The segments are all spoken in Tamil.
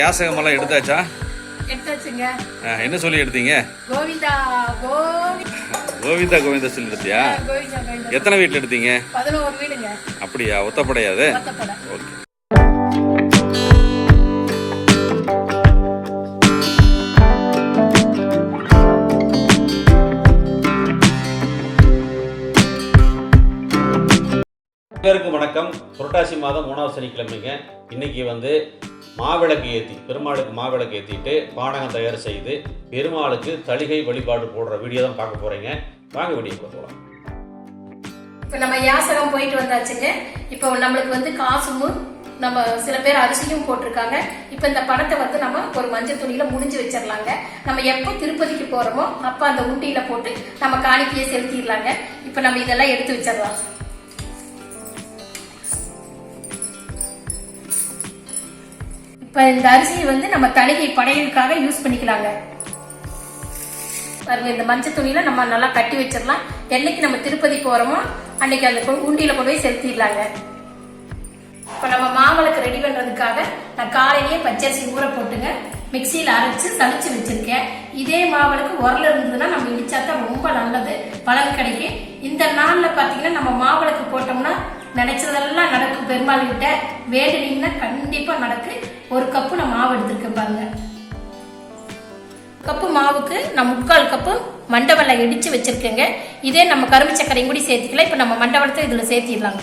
யாசகமெல்லாம் எடுத்தாச்சா? எடுத்தாச்சுங்க. என்ன சொல்லி எடுத்தீங்க? கோவிந்தா கோவிந்தா கோவிந்தா சொல்லி எடுத்தியா? எத்தனை வீட்டில் எடுத்தீங்க? அப்படியா? ஒத்தப்படையாது ஓகே. அனைவருக்கும் வணக்கம். புரட்டாசி மாதம் மூணாவது சனிக்கிழமைங்க. இன்னைக்கு வந்து மாவிளக்கு ஏற்றி பெருமாளுக்கு மாவிளக்கு ஏற்றிட்டு பானகம் தயார் செய்து பெருமாளுக்கு தளிகை வழிபாடு போடுற வீடியோ தான் பார்க்க போகிறீங்க வாங்க வீடியோ போகலாம். இப்போ நம்ம யாசகம் போயிட்டு வந்தாச்சுங்க. இப்போ நம்மளுக்கு வந்து காசும் நம்ம சில பேர் அரிசியும் போட்டிருக்காங்க. இப்போ இந்த பணத்தை வந்து நம்ம ஒரு மஞ்சள் துணியில முடிஞ்சு வச்சிடலாங்க. நம்ம எப்போ திருப்பதிக்கு போறோமோ அப்போ அந்த உண்டியில போட்டு நம்ம காணிக்கையை செலுத்திடலாங்க. இப்போ நம்ம இதெல்லாம் எடுத்து வச்சிடலாம். இப்போ இந்த அரிசியை வந்து நம்ம தலிகை படையலுக்காக யூஸ் பண்ணிக்கலாங்க. பாருங்க இந்த மஞ்சள் துணியில நம்ம நல்லா கட்டி வச்சிடலாம். என்னைக்கு நம்ம திருப்பதி போறோமோ அன்னைக்கு அந்த உண்டியில் உண்டியில கொண்டு போய் செலுத்திடலாங்க. இப்போ நம்ம மாவிளக்கு ரெடி பண்றதுக்காக நான் காலையிலேயே பச்சரிசி ஊற போட்டுங்க. மிக்சியில் அரைச்சு சளிச்சு வச்சிருக்கேன். இதே மாவிளக்கு உரல இருந்ததுன்னா நம்ம இடிச்சா தான் ரொம்ப நல்லது. பலன் கிடைக்கும். இந்த நாளில் பார்த்தீங்கன்னா நம்ம மாவிளக்கு போட்டோம்னா நினைச்சதெல்லாம் நடக்கும். பெருமாள் கிட்ட வேண்டுனீங்கன்னா கண்டிப்பா நடக்கு. ஒரு கப்பு நான் மாவு எடுத்திருக்கேன் பாருங்க. கப்பு மாவுக்கு நான் முக்கால் கப்பு மண்டவெல்லம் இடிச்சு வச்சிருக்கேங்க. இதே நம்ம கரும்பு சர்க்கரையும் கூட சேர்த்துக்கலாம். இப்போ நம்ம மண்டவெல்லத்தை இதில் சேர்த்திடலாங்க.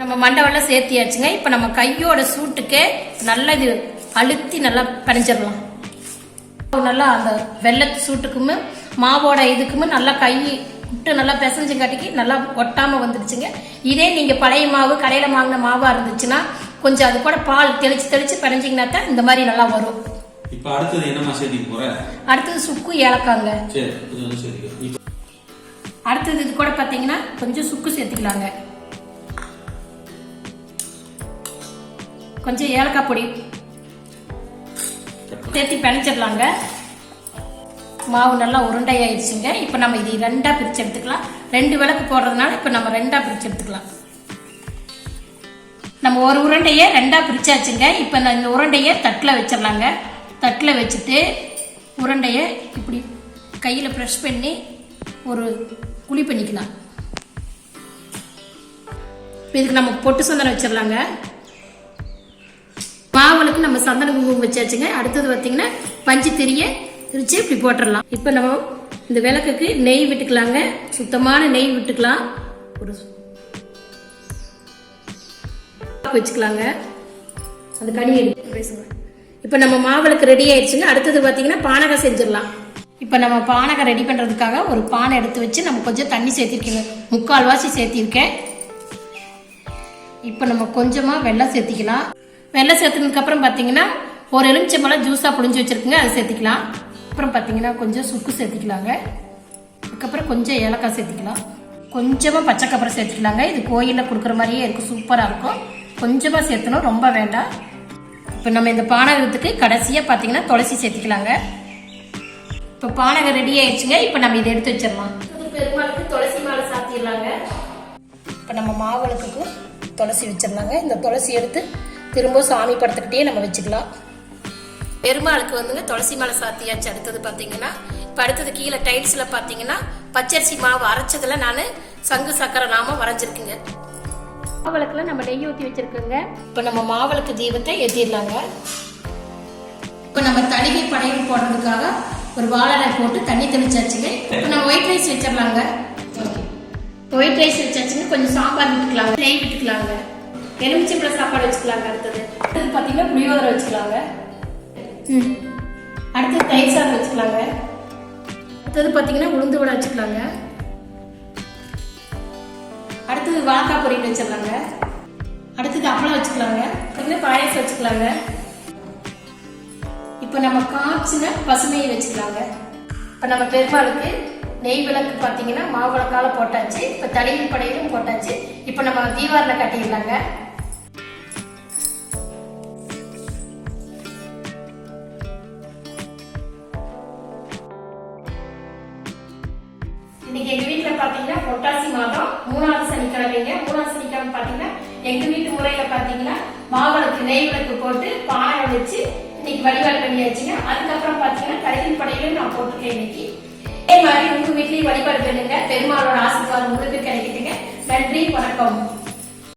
நம்ம மண்டவெல்லம் சேர்த்தியாச்சுங்க. இப்போ நம்ம கையோட சூட்டுக்கே நல்லா இது அழுத்தி நல்லா பிணைஞ்சிடலாம் நல்லா அந்த வெள்ளத்து சூட்டுக்குமே மாவோட இதுக்குமே நல்லா கை விட்டு நல்லா பிசைஞ்சுங்காட்டிக்கு நல்லா ஒட்டாம வந்துடுச்சுங்க. இதே நீங்க பழைய மாவு கடையில வாங்கின மாவா இருந்துச்சுன்னா கொஞ்சம் அது கூட பால் தெளிச்சு தெளிச்சு பிணைஞ்சிங்கன்னா தான் இந்த மாதிரி நல்லா வரும். இப்போ அடுத்தது என்னம்மா சேர்த்திக்க போகிற அடுத்தது சுக்கு ஏலக்காங்க. அடுத்தது இது கூட பாத்தீங்கன்னா கொஞ்சம் சுக்கு சேர்த்துக்கலாங்க. கொஞ்சம் ஏலக்காய் பொடி சேர்த்து பிணைச்சிடலாங்க. மாவு நல்லா உருண்டை ஆயிடுச்சுங்க இப்போ நம்ம இது ரெண்டாக பிரித்து எடுத்துக்கலாம். ரெண்டு விளக்கு போடுறதுனால இப்போ நம்ம ரெண்டாக பிரித்து எடுத்துக்கலாம். நம்ம ஒரு உருண்டையை ரெண்டாக பிரிச்சாச்சுங்க. இப்போ நான் இந்த உருண்டையை தட்டில் வச்சிடலாங்க. தட்டில் வச்சுட்டு உருண்டையை இப்படி கையில் ப்ரெஷ் பண்ணி ஒரு குழி பண்ணிக்கலாம். இதுக்கு நம்ம பொட்டு சந்தனம் வச்சிடலாங்க. மாவுளுக்கு நம்ம சந்தன குங்குமம் வச்சாச்சுங்க. அடுத்தது பார்த்தீங்கன்னா பஞ்சு திரிய பிரித்து இப்படி போட்டுடலாம் இப்போ நம்ம இந்த விளக்குக்கு நெய் விட்டுக்கலாங்க. சுத்தமான நெய் விட்டுக்கலாம். ஒரு வச்சுக்கலாங்க. அந்த கனி பேசுங்க. இப்போ நம்ம மாவிளக்கு ரெடி ஆயிடுச்சுங்க. அடுத்தது பார்த்தீங்கன்னா பானகம் செஞ்சிடலாம். இப்போ நம்ம பானகம் ரெடி பண்ணுறதுக்காக ஒரு பானை எடுத்து வச்சு நம்ம கொஞ்சம் தண்ணி சேர்த்திருக்கேங்க. முக்கால் வாசி சேர்த்திருக்கேன். இப்போ நம்ம கொஞ்சமாக வெள்ளம் சேர்த்திக்கலாம். வெள்ளம் சேர்த்துனதுக்கப்புறம் பார்த்தீங்கன்னா ஒரு எலுமிச்சம்பழம் ஜூஸாக புழிஞ்சு வச்சுருக்குங்க. அதை சேர்த்திக்கலாம். அப்புறம் பார்த்தீங்கன்னா கொஞ்சம் சுக்கு சேர்த்திக்கலாங்க. அதுக்கப்புறம் கொஞ்சம் ஏலக்காய் சேர்த்திக்கலாம். கொஞ்சமாக பச்சைக்கப்புறம் சேர்த்துக்கலாங்க. இது கோயிலில் கொடுக்குற மாதிரியே இருக்கும் சூப்பராக இருக்கும். கொஞ்சமாக சேர்த்தணும் ரொம்ப வேண்டாம். இப்போ நம்ம இந்த பானகத்துக்கு கடைசியாக பார்த்தீங்கன்னா துளசி சேர்த்துக்கலாங்க. இப்போ பானகம் ரெடி ஆயிடுச்சுங்க. இப்போ நம்ம இதை எடுத்து வச்சிடலாம். பெருமாளுக்கு துளசி மாலை சாத்திடலாங்க. இப்போ நம்ம மாவளுக்கு துளசி வச்சிடலாங்க. இந்த துளசி எடுத்து திரும்ப சாமி படத்துக்கிட்டே நம்ம வச்சுக்கலாம். பெருமாளுக்கு வந்துங்க துளசி மாலை சாத்தியாச்சு. அடுத்தது பார்த்தீங்கன்னா இப்போ அடுத்தது கீழே டைல்ஸில் பார்த்தீங்கன்னா பச்சரிசி மாவு அரைச்சதுல நான் சங்கு சக்கரை நாம வரைஞ்சிருக்குங்க. மாவிளக்குல நம்ம நெய் ஊற்றி வச்சிருக்கோங்க. இப்போ நம்ம மாவிளக்கு தீபத்தை ஏற்றிடலாங்க இப்போ நம்ம தளிகை படையல் போடுறதுக்காக ஒரு வாழை போட்டு தண்ணி தெளிச்சாச்சுங்க. இப்போ நம்ம ஒயிட் ரைஸ் வச்சிடலாங்க. ஒயிட் ரைஸ் வச்சாச்சுங்க கொஞ்சம் சாம்பார் விட்டுக்கலாங்க. நெய் விட்டுக்கலாங்க. எலுமிச்சம்பழம் சாப்பாடு வச்சுக்கலாங்க அடுத்தது. அடுத்தது பார்த்தீங்கன்னா புளியோதரை வச்சுக்கலாங்க. ம். அடுத்தது தயிர் சாதம் வச்சுக்கலாங்க. அடுத்தது பார்த்தீங்கன்னா உளுந்து வடை வச்சுக்கலாங்க. அடுத்தது வாழைக்காய் பொரியல் வச்சிடலாங்க. அடுத்தது அப்பளம் வச்சுக்கலாங்க. பார்த்தீங்கன்னா பாயசம் வச்சுக்கலாங்க. இப்போ நம்ம காய்ச்சின பசுமையை வச்சுக்கலாங்க. இப்போ நம்ம பெருமாளுக்கு நெய் விளக்கு பார்த்தீங்கன்னா மாவிளக்கால போட்டாச்சு. இப்போ தடியில் படையிலும் போட்டாச்சு. இப்போ நம்ம தீவாரில் கட்டிடலாங்க. இன்னைக்கு எங்க வீட்டுல பாத்தீங்கன்னா பொட்டாசி மாதம் மூணாவது சனிக்கிழமைங்க. மூணாவது சனிக்கிழமை பாத்தீங்கன்னா எங்க வீட்டு முறையில பாத்தீங்கன்னா மாவிளக்கு நெய் விளக்கு போட்டு பானை வச்சு இன்னைக்கு வழிபாடு பண்ணியாச்சுங்க. அதுக்கப்புறம் பாத்தீங்கன்னா கருகில் படையிலும் நான் போட்டிருக்கேன் இன்னைக்கு. அதே மாதிரி உங்க வீட்லயும் வழிபாடு பண்ணுங்க. பெருமாளோட ஆசீர்வாதம் உங்களுக்கு கிடைக்குதுங்க. நன்றி வணக்கம்.